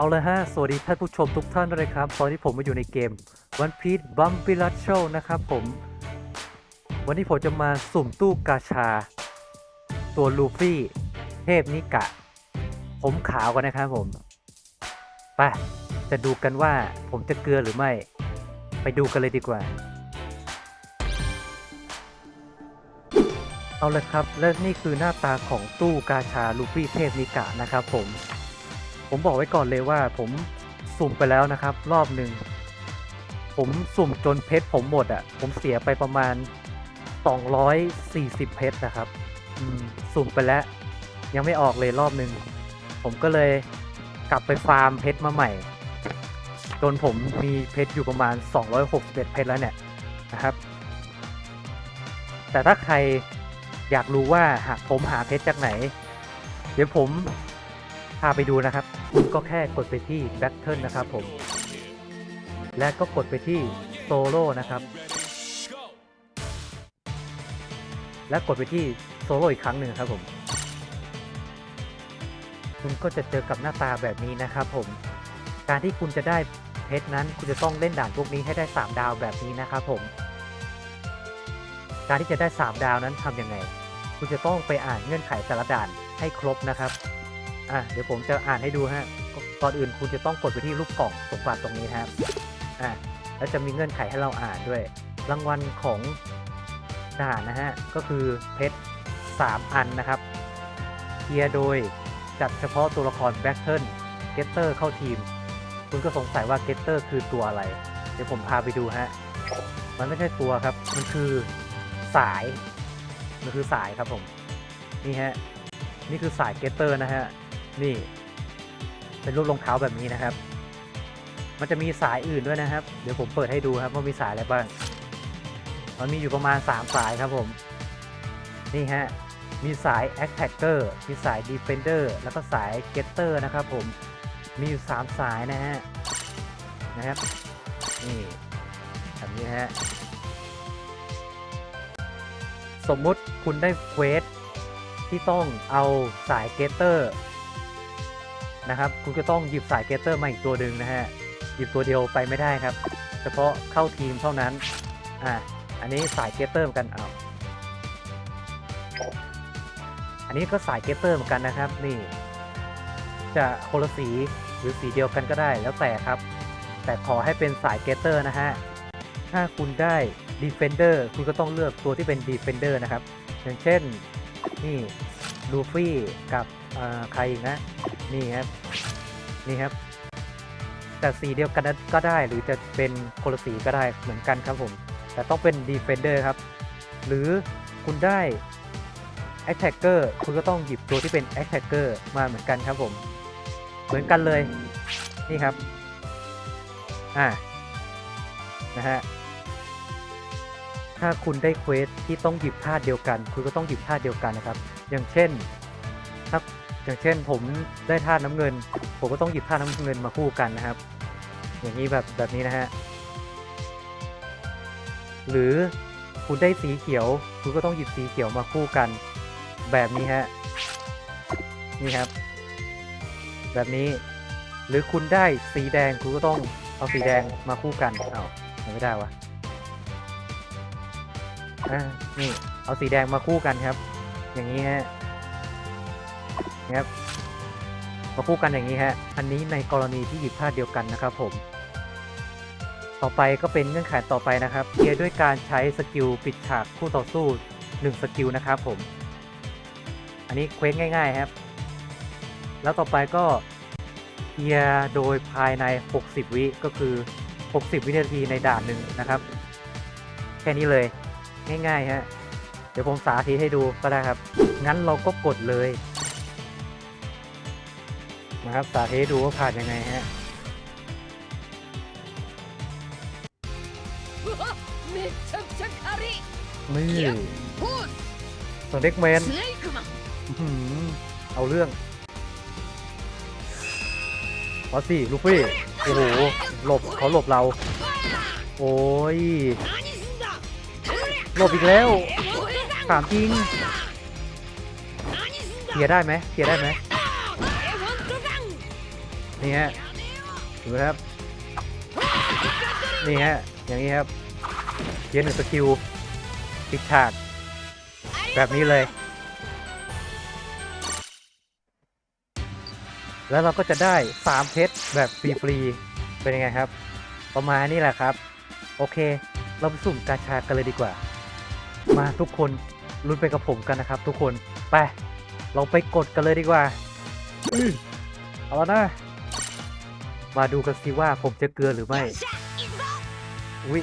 เอาเลยฮะ สวัสดีท่านผู้ชมทุกท่านด้วยนะครับ ตอนที่ผมมาอยู่ในเกม One Piece Bumpy r u s h Show นะครับผม วันนี้ผมจะมาสุ่มตู้กาชา ตัวลูฟี่ เทพนิกะ ผมขาวกันนะครับผม ไป จะดูกันว่าผมจะเกลือหรือไม่ ไปดูกันเลยดีกว่า เอาลยครับ และนี่คือหน้าตาของตู้กาชาลูฟี่เทพนิกะนะครับผม ผมบอกไว้ก่อนเลยว่าผมสุ่มไปแล้วนะครับ รอบหนึ่งผมสุ่มจนเพชรผมหมดอะ่ะ ผมเสียไปประมาณ 240 เพชรนะครับสุ่มไปแล้ว ยังไม่ออกเลยรอบหนึ่งผมก็เลยกลับไปฟาร์มเพชรมาใหม่ จนผมมีเพชรอยู่ประมาณ 261 เพชรแล้วเนี่ยนะครับ แต่ถ้าใครอยากรู้ว่าหากผมหาเพชรจากไหน เดี๋ยวผม พาไปดูนะครับ คุณก็แค่กดไปที่ Battle นะครับผม และก็กดไปที่โซโลนะครับ และกดไปที่โซโลอีกครั้งหนึ่งครับผม คุณก็จะเจอกับหน้าตาแบบนี้นะครับผม การที่คุณจะได้เพชรนั้น คุณจะต้องเล่นด่านพวกนี้ให้ได้ 3 ดาวแบบนี้นะครับผม การที่จะได้ 3 ดาวนั้นทำยังไง คุณจะต้องไปอ่านเงื่อนไขแต่ละด่านให้ครบนะครับ อะเดี๋ยวผมจะอ่านให้ดูฮะก่อนอื่นคุณจะต้องกดไปที่รูปกล่องตรงกลาตรงนี้นะครับอะแล้วจะมีเงื่อนไขให้เราอ่านด้วย รางวัลของด่านนะฮะก็คือเพชร3 อันนะครับเคลียโดยจัดเฉพาะตัวละครแบ็คเทิลเกตเตอร์เข้าทีม คุณก็สงสัยว่าเกตเตอร์คือตัวอะไร เดี๋ยวผมพาไปดูฮะมันไม่ใช่ตัวครับ มันคือสาย มันคือสายครับผม นี่ฮะ นี่คือสายเกตเตอร์นะฮะ นี่ เป็นรูปรองเท้าแบบนี้นะครับ มันจะมีสายอื่นด้วยนะครับ เดี๋ยวผมเปิดให้ดูครับว่ามีสายอะไรบ้าง มันมีอยู่ประมาณ 3 สายครับผม นี่ฮะ มีสาย Attacker มีสาย Defender แล้วก็สาย Getter นะครับผม มีอยู่ 3 สายนะฮะ นะครับ นี่แบบนี้ฮะ สมมุติคุณได้เควสที่ต้องเอาสายเกเตอร์ นะครับคุณก็ต้องหยิบสายเกเตอร์มาอีกตัวหนึ่งนะฮะหยิบตัวเดียวไปไม่ได้ครับ เฉพาะเข้าทีมเท่านั้นอะอันนี้สายเกเตอร์เหมือนกันเอาอันนี้ก็สายเกเตอร์เหมือนกันนะครับ นี่ จะคนละสีหรือสีเดียวกันก็ได้แล้วแต่ครับ แต่ขอให้เป็นสายเกเตอร์นะฮะถ้าคุณได้ Defender คุณก็ต้องเลือกตัวที่เป็น Defender นะครับ อย่างเช่น นี่ลูฟี่กับใครอีกนะ นี่ครับ นี่ครับ แต่สีเดียวกันก็ได้หรือจะเป็นคนละสีก็ได้เหมือนกันครับผม แต่ต้องเป็น Defender ครับ หรือคุณได้ Attacker คุณก็ต้องหยิบตัวที่เป็น Attacker มาเหมือนกันครับผม เหมือนกันเลย นี่ครับ อ่า นะฮะถ้าคุณได้เควสที่ต้องหยิบท่าเดียวกัน คุณก็ต้องหยิบท่าเดียวกันนะครับ อย่างเช่น อย่างเช่นผมได้ท่าน้ำเงิน ผมก็ต้องหยิบท่าน้ำเงินมาคู่กันนะครับ อย่างนี้แบบแบบนี้นะฮะหรือคุณได้สีเขียว คุณก็ต้องหยิบสีเขียวมาคู่กัน แบบนี้ฮะนี่ครับ แบบนี้ หรือคุณได้สีแดงคุณก็ต้องเอาสีแดงมาคู่กันเอาเอาไม่ได้วะอ่านี่เอาสีแดงมาคู่กันครับ อย่างนี้ฮะ นะครับมาคู่กันอย่างนี้ฮะอันนี้ในกรณีที่หยิบท่าดเดียวกันนะครับผม ต่อไปก็เป็นเงื่อนไขต่อไปนะครับเคลียร์ด้วยการใช้สกิลปิดฉากคู่ต่อสู้1สกิลนะครับผม อันนี้เควสง่ายๆครับ แล้วต่อไปก็เคลียร์โดยภายใน 60 วิก็คือ 60 วินาทีในด่านหนึ่งนะครับแค่นี้เลยง่ายๆฮะเดี๋ยวผมสาธิตให้ดูก็ได้ครับ งั้นเราก็กดเลยะครับสาธิตดูว่าผ่านยังไงฮะนี่สเด็กแมนเอาเรื่องพอสี่ลูฟี่โอ้โหหลบเขาหลบเรา โอ้ยหลบอีกแล้วถามจริงเสียได้ไหมเสียได้ไหม นี่ฮะดูนะครับ นี่ฮะ อย่างนี้ครับเยร์หนึ่งสกิลปิดฉาก แบบนี้เลย แล้วเราก็จะได้ 3 เพชรแบบฟรีๆเป็นยังไงครับ ประมาณนี้แหละครับ โอเค เราไปสุ่มกาชากันเลยดีกว่า มาทุกคนลุ้นไปกับผมกันนะครับทุกคน ไป เราไปกดกันเลยดีกว่าอเอาล้วนะ มาดูกันสิว่าผมจะเกลือหรือไม่ อุ๊ย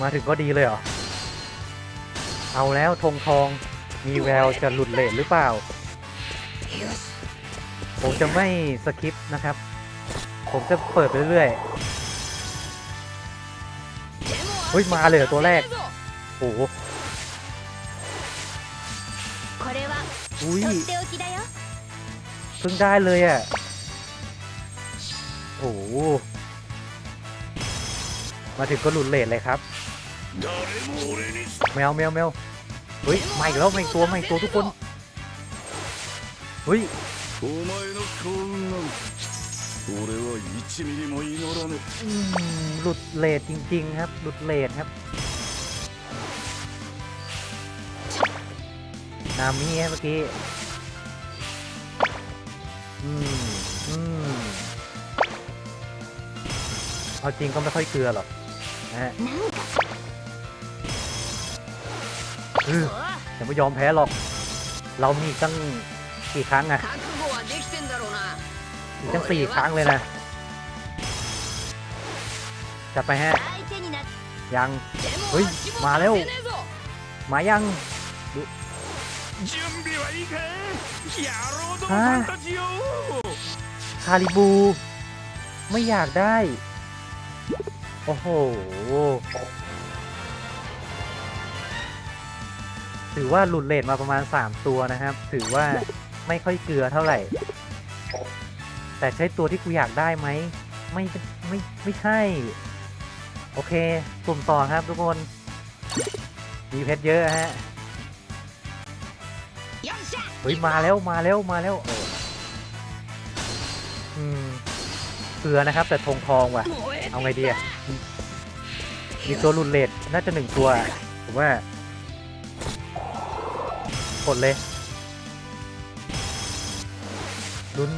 มาถึงก็ดีเลยเหรอ เอาแล้วทงทอง มีแววจะหลุดเลทหรือเปล่า ผมจะไม่สคิปนะครับ ผมจะเปิดเรื่อยๆเฮ้ย มาเลยตัวแรก โอ้โหอุ้ยเพิ่งได้เลยอะ โอ้มาถึงก็หลุดเลนเลยครับแมวแมวแมวเฮ้ยไม่แล้วไม่ตัวไม่ตัวทุกคนเฮ้ยหลุดเลทจริง ๆ ครับหลุดเลทครับนามิเมื่อกี้อืมอืม เอาจริงก็ไม่ค่อยเกลือหรอกนะฮะยังไม่ยอมแพ้หรอก เรามีตั้งกี่ครั้งอะอีกตั้งสี่ครั้งเลยนะจะไปฮะ ยัง เฮ้ย มาแล้ว มายังดูฮะคาริบู ไม่อยากได้ โอ้โห ถือว่าหลุดเลทมาประมาณสามตัวนะครับ ถือว่าไม่ค่อยเกลือเท่าไหร่ แต่ใช้ตัวที่กูอยากได้ไหม ไม่ไม่ไม่ใช่ โอเคกลุ่มต่อครับทุกคน มีเพชรเยอะฮะ เฮ้ย มาแล้วมาแล้วมาแล้ว เกลือนะครับ แต่ทงทองว่ะ เอาไงดีอะมีตัวรุนเลดน่าจะหนึ่งตัวผมว่ากดเลยลุ้น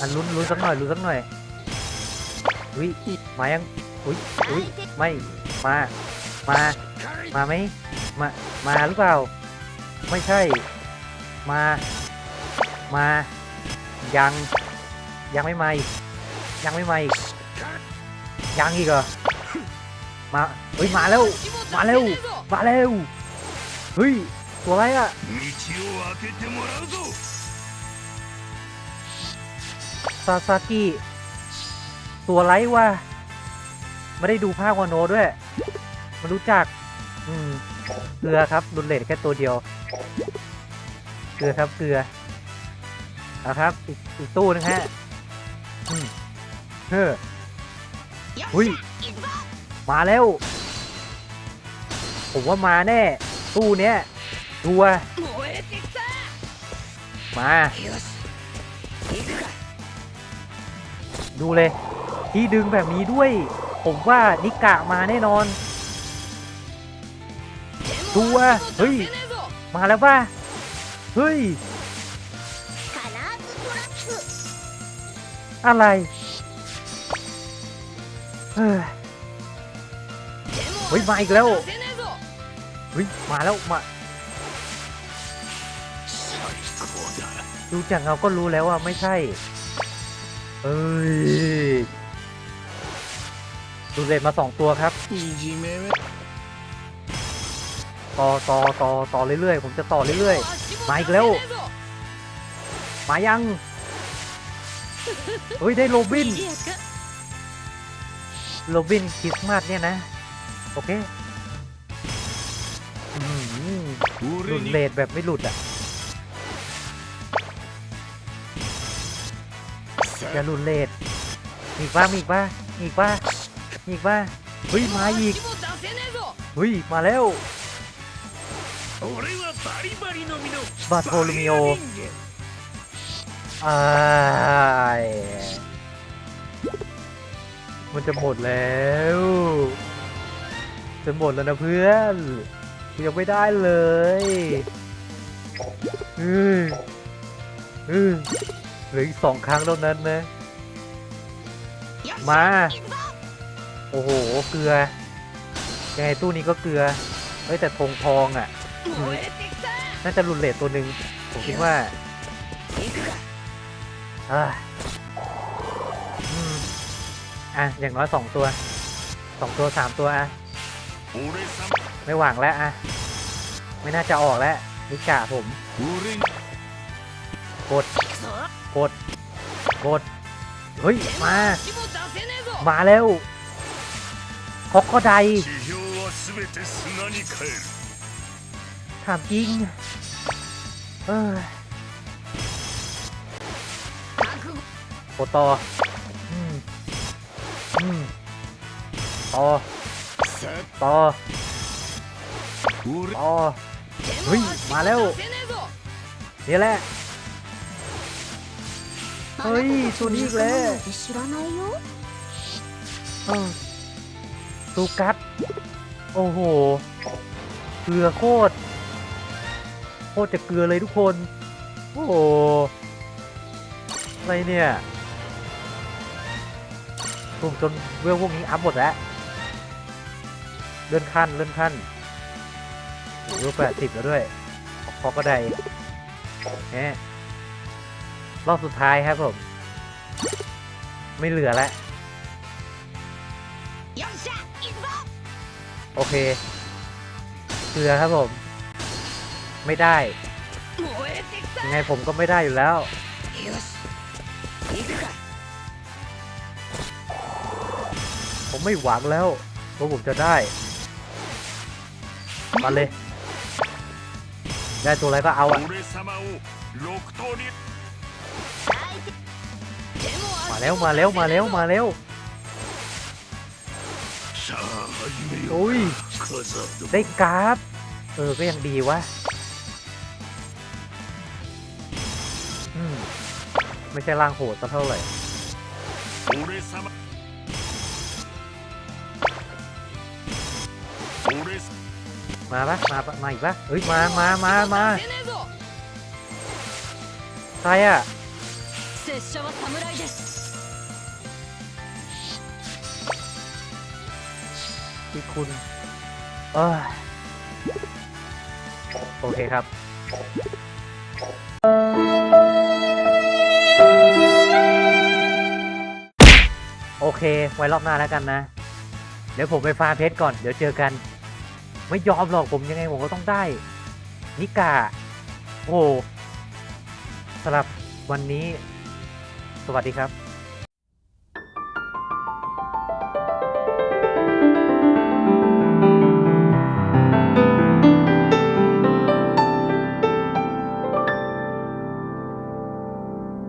อันลุ้นลุ้นสักหน่อยลุ้นสักหน่อยอุ้ยมายังอุ้ยอุ้ยไม่มามามาไหมมามาหรือเปล่า ไม่ใช่ มา มายังยังไม่มาอีก ยังไม่มาอีกยังอีกเหรอมาเฮ้ยมาแล้วมาแล้วมาแล้วเฮ้ยตัวอะไรอะซาซากิตัวไรวะไม่ได้ดูภาควานโนด้วยมันรู้จัก อืมเกลือครับรุนเลดแค่ตัวเดียว เกลือครับเกลือเอาครับ อีกตู้นึงฮะ เฮ้ยมาแล้ว ผมว่ามาแน่ ตู้เนี้ยตัวมา ดูเลย ที่ดึงแบบนี้ด้วย ผมว่านิกะมาแน่นอนตัวเฮ้ย มาแล้วป่ะ เฮ้ย อะไร เฮ้ยมาอีกแล้วเฮ้ยมาแล้วมาดูจากเราก็รู้แล้วว่าไม่ใช่เฮ้ยดูเลนมาสองตัวครับต่อต่อต่อต่อเรื่อยๆ ผมจะต่อเรื่อยๆ มาอีกแล้ว มายัง เฮ้ย ได้โรบิน โรบินคริสต์มาสเนี่ยนะ โอเคหลุดเลดแบบไม่หลุดอะจะหลุดเลดอีกว่ามีอีกว่าอีกว่าอีกว่าเฮ้ยมาอีกเฮ้ยมาแล้วบาโทลูมิโออ่า มันจะหมดแล้ว จะหมดแล้วนะเพื่อนยังไม่ได้เลยอืออือหลืออีกสองครั้งเท่านั้นนะ มา โอ้โห เกลือ ยังไงตู้นี้ก็เกลือ เฮ้ยแต่ทงทองอะ น่าจะรุนเลตตัวหนึ่งผมคิดว่าฮ่า อะอย่างน้อยสองตัวสองตัวสามตัวอะไม่หวังแล้วอะไม่น่าจะออกแล้วนิกาผมกดกดกดเฮ้ยมา มาแล้วฮอกก็ไดถามจริงเออโคตอ ต่อต่อต่อเฮ้ย มาแล้วเนี่แหละ เฮ้ยชูนี้อีกแล้วตูกัด โอ้โห เกลือโคตร โคตรจะเกลือเลยทุกคน โอ้โห อะไรเนี่ย รวมจนเวลพวกนี้อัพหมดแล้ว เลื่อนขั้นเลื่อนขั้นโอ้โหแปดสิบแล้วด้วยพอก็ได้แหมรอบสุดท้ายครับผม ไม่เหลือแล้วโอเคเหลือครับผม ไม่ได้ ยังไงผมก็ไม่ได้อยู่แล้ว ผมไม่หวังแล้วว่าผมจะได้ มาเลย ได้ตัวอะไรก็เอาอะมาแล้วมาแล้วมาแล้วมาแล้วโอ้ยได้การ์ดเออก็ยังดีวะไม่ใช่ล่างโหดเท่าไหร่ มาปะมาปะมาอีกปะเฮ้ยมามามามาใครอะที่คุณเออโอเคครับโอเค ไว้รอบหน้าแล้วกันนะ เดี๋ยวผมไปฟาเพชรก่อน เดี๋ยวเจอกัน ไม่ยอมหรอกผมยังไงผมก็ต้องได้ นิกาโอ้สำหรับวันนี้ สวัสดีครับ